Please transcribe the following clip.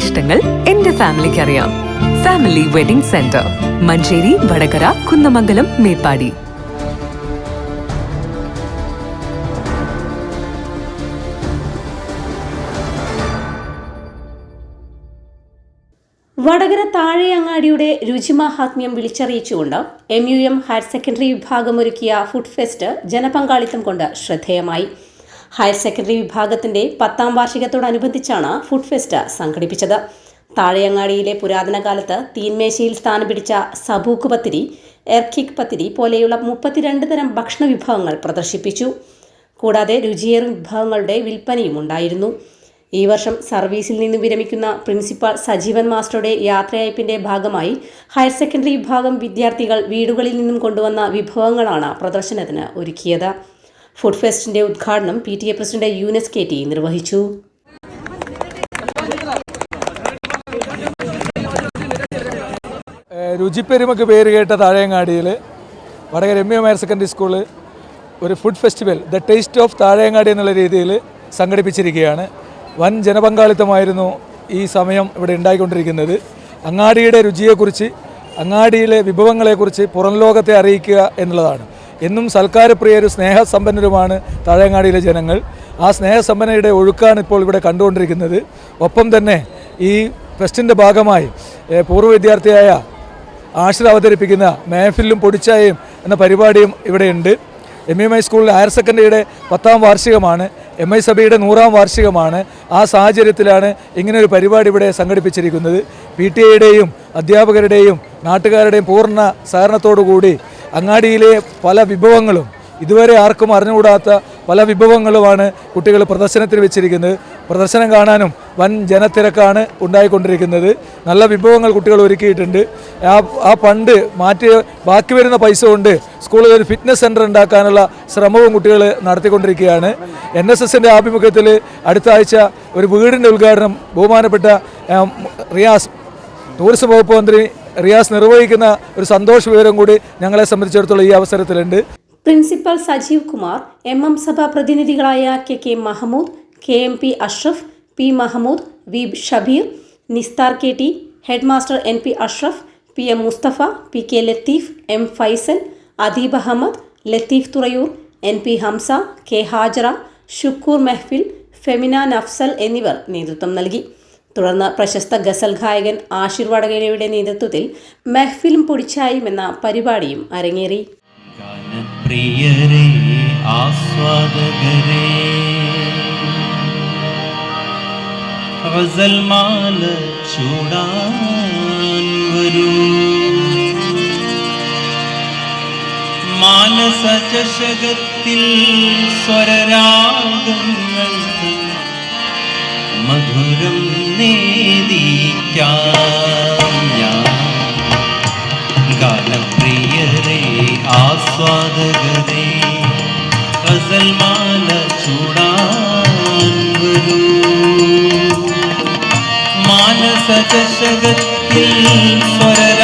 ഇഷ്ടങ്ങൾ എന്റെ ഫാമിലിക്ക് അറിയാം family wedding centre Mancheri Vadakara Kunnamangalam Meppadi. Vadakara താഴെയങ്ങാടിയുടെ രുചിമാഹാത്മ്യം വിളിച്ചറിയിച്ചുകൊണ്ട് M U M higher secondary വിഭാഗം ഒരുക്കിയ ഫുഡ് ഫെസ്റ്റ് ജനപങ്കാളിത്തം കൊണ്ട് ശ്രദ്ധേയമായി. ഹയർ സെക്കൻഡറി വിഭാഗത്തിന്റെ പത്താം വാർഷികത്തോടനുബന്ധിച്ചാണ് ഫുഡ് ഫെസ്റ്റ് സംഘടിപ്പിച്ചത്. താഴെയങ്ങാടിയിലെ പുരാതന കാലത്ത് തീൻമേശയിൽ സ്ഥാനം പിടിച്ച സബൂക്ക് പത്തിരി എർക്കിക് പത്തിരി പോലെയുള്ള മുപ്പത്തിരണ്ട് തരം ഭക്ഷണ വിഭവങ്ങൾ പ്രദർശിപ്പിച്ചു. കൂടാതെ രുചിയേറും വിഭവങ്ങളുടെ വിൽപ്പനയും ഉണ്ടായിരുന്നു. ഈ വർഷം സർവീസിൽ നിന്ന് വിരമിക്കുന്ന പ്രിൻസിപ്പാൾ സജീവൻ മാസ്റ്ററുടെ യാത്രയയപ്പിന്റെ ഭാഗമായി ഹയർ സെക്കൻഡറി വിഭാഗം വിദ്യാർത്ഥികൾ വീടുകളിൽ നിന്നും കൊണ്ടുവന്ന വിഭവങ്ങളാണ് പ്രദർശനത്തിന് ഒരുക്കിയത്. ഫുഡ് ഫെസ്റ്റിന്റെ ഉദ്ഘാടനം P T A president Yunus K T നിർവഹിച്ചു. രുചിപ്പെരുമക്ക് പേര് കേട്ട താഴേങ്ങാടിയിൽ Vadakara M higher secondary school ഒരു food festival the taste of Thazhangadi എന്നുള്ള രീതിയിൽ സംഘടിപ്പിച്ചിരിക്കുകയാണ്. വൻ ജനപങ്കാളിത്തമായിരുന്നു ഈ സമയം ഇവിടെ ഉണ്ടായിക്കൊണ്ടിരിക്കുന്നത്. അങ്ങാടിയുടെ രുചിയെക്കുറിച്ച് അങ്ങാടിയിലെ വിഭവങ്ങളെക്കുറിച്ച് പുറം ലോകത്തെ അറിയിക്കുക എന്നുള്ളതാണ്. എന്നും സൽക്കാരപ്രിയരും സ്നേഹസമ്പന്നരുമാണ് താഴങ്ങാടിയിലെ ജനങ്ങൾ. ആ സ്നേഹസമ്പന്നയുടെ ഒഴുക്കാണ് ഇപ്പോൾ ഇവിടെ കണ്ടുകൊണ്ടിരിക്കുന്നത്. ഒപ്പം തന്നെ ഈ ഫെസ്റ്റിന്റെ ഭാഗമായി പൂർവ വിദ്യാർത്ഥിയായ ആഷിർ അവതരിപ്പിക്കുന്ന മേഫിലും പൊടിച്ചായയും എന്ന പരിപാടിയും ഇവിടെയുണ്ട് എം എം ഐ സ്കൂളിൽ ഹയർ സെക്കൻഡറിയുടെ പത്താം വാർഷികമാണ്. എം ഐ സഭയുടെ നൂറാം വാർഷികമാണ്. ആ സാഹചര്യത്തിലാണ് ഇങ്ങനൊരു പരിപാടി ഇവിടെ സംഘടിപ്പിച്ചിരിക്കുന്നത്. പി ടി എയുടെയും അധ്യാപകരുടെയും നാട്ടുകാരുടെയും പൂർണ സഹകരണത്തോടു കൂടി അങ്ങാടിയിലെ പല വിഭവങ്ങളും ഇതുവരെ ആർക്കും അറിഞ്ഞുകൂടാത്ത പല വിഭവങ്ങളുമാണ് കുട്ടികൾ പ്രദർശനത്തിന് വെച്ചിരിക്കുന്നത്. പ്രദർശനം കാണാനും വൻ ജനത്തിരക്കാണ് ഉണ്ടായിക്കൊണ്ടിരിക്കുന്നത്. നല്ല വിഭവങ്ങൾ കുട്ടികൾ ഒരുക്കിയിട്ടുണ്ട്. ആ ആ പണ്ട് മാറ്റി ബാക്കി വരുന്ന പൈസ കൊണ്ട് സ്കൂളിൽ ഒരു ഫിറ്റ്നസ് സെന്റർ ഉണ്ടാക്കാനുള്ള ശ്രമവും കുട്ടികൾ നടത്തിക്കൊണ്ടിരിക്കുകയാണ്. എൻ എസ് എസിന്റെ ആഭിമുഖ്യത്തിൽ അടുത്ത ആഴ്ച ഒരു വീടിന്റെ ഉദ്ഘാടനം ബഹുമാനപ്പെട്ട റിയാസ് ടൂറിസം വകുപ്പ് മന്ത്രി റിയാസ് നിർവഹിക്കുന്ന ഒരു സന്തോഷ വിവരം കൂടി ഞങ്ങളെ സംബന്ധിച്ചിടത്തോളം ഈ അവസരത്തിലുണ്ട്. Principal Sajeev Kumar M M സഭ പ്രതിനിധികളായ K K Mahmood K M P Ashraf P Mahmood V Shabeer Nisthar K T head master N P Ashraf P M Musthafa P K Latheef M Faisal Adeeb Ahmed Latheef Thurayur N P Hamza K Hajara Shukoor Mehfil Femina Nafsal എന്നിവർ നേതൃത്വം നൽകി. തുടർന്ന് പ്രശസ്ത ഗസൽ ഗായകൻ ആഷിർ വടകരയുടെ നേതൃത്വത്തിൽ മെഹ്ഫിലും പൊടിച്ചായും എന്ന പരിപാടിയും അരങ്ങേറി. മാനസ ചഷകത്തിൽ സ്വരരാഗങ്ങൾ മധുരം നേദിക്കാം ഗാനപ്രിയരേ ആസ്വാദകരേ ഗസൽമാല ചൂടാൻ വരൂ. മാനസ ചഷകത്തിൽ സ്വരരാഗം